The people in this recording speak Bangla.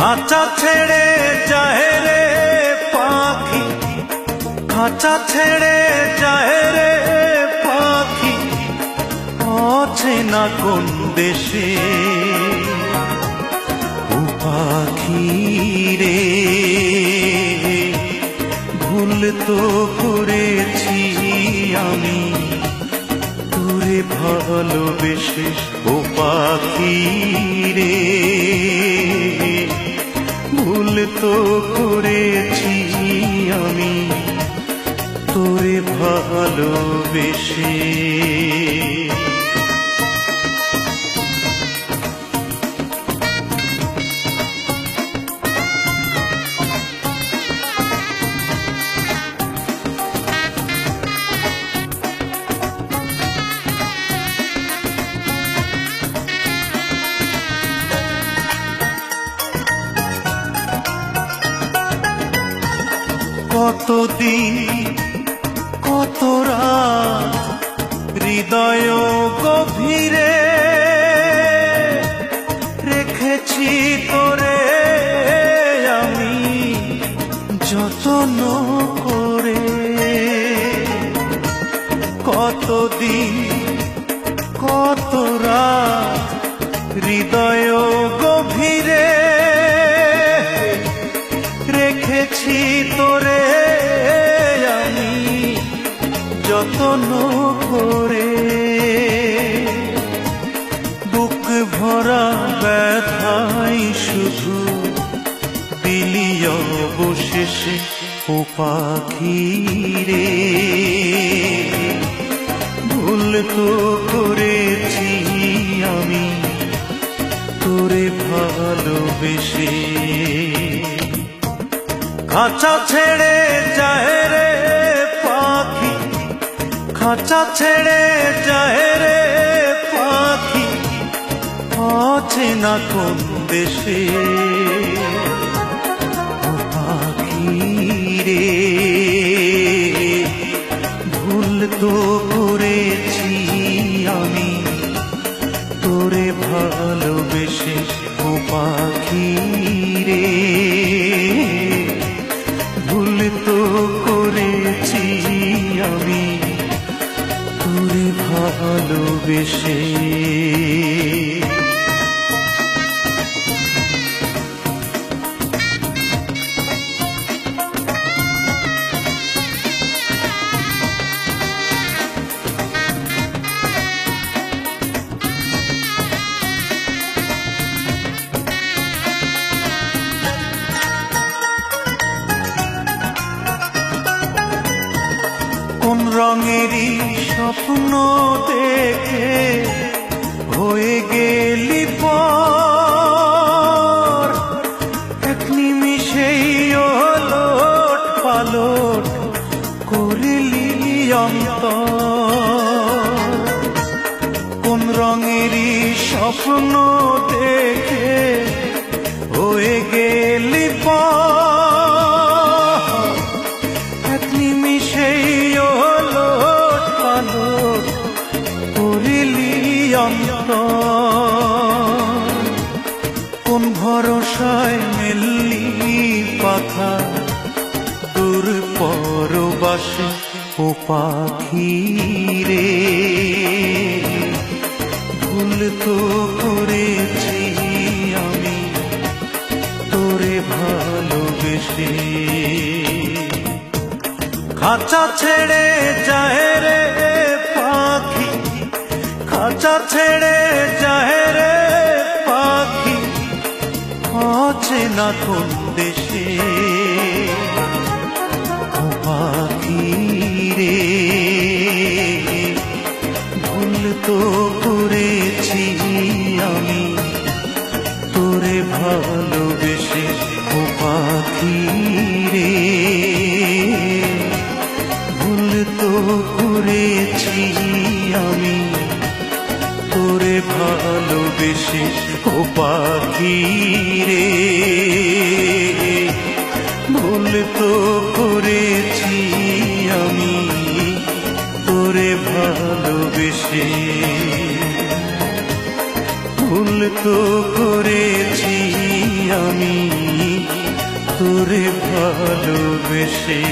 খাঁচা ছেড়ে যায় রে পাখি। খাঁচা ছেড়ে যায় রে পাখি। অচেনা কোন দেশে? ও পাখি রে, ভুল তো করেছি আমি। তোরে ভালোবেসে ও পাখি রে। ভুল তো করেছি আমি তোরে ভালোবেসে। কতদিন কত হৃদয় গভীরে রেখেছি তোরে আমি যতন করে। কতদিন কত রাত হৃদয় যতন করে। বুক ভরা ব্যথাই শুধু দিলি অবশেষে ও পাখি রে। ভুল তো করেছি আমি, তোরে ভালোবেসে। খাঁচা ছেড়ে যায় রে খাঁচা ছেড়ে যায় রে পাখি। অচেনা কোন দেশে পাখি রে ভুল তো কোন রঙেরই স্বপ্ন দেখে হয়ে গেলি পর। এক নিমিষেই ওলট পালট করিলি অন্তর। কোন রঙেরই স্বপ্ন দেখে হয়ে গেলি ভরসায় মেললি পাখা, দূর পরবাসে ও পাখি রে। ভুল তো করেছি আমি, তোরে ভালোবেসে। খাঁচা ছেড়ে যায় রে পাখি, খাঁচা ছেড়ে যায় অচেনা কোন দেশে? রে? ভুল তো করেছি আমি, তোরে ভালোবেসে ও পাখি রে? ভুল তো করেছি আমি, তোরে ভালোবেসে ও রে। ভুল তো করেছি আমি, তোরে ভালোবেসে। ভুল তো করেছি আমি, তোরে ভালোবেসে।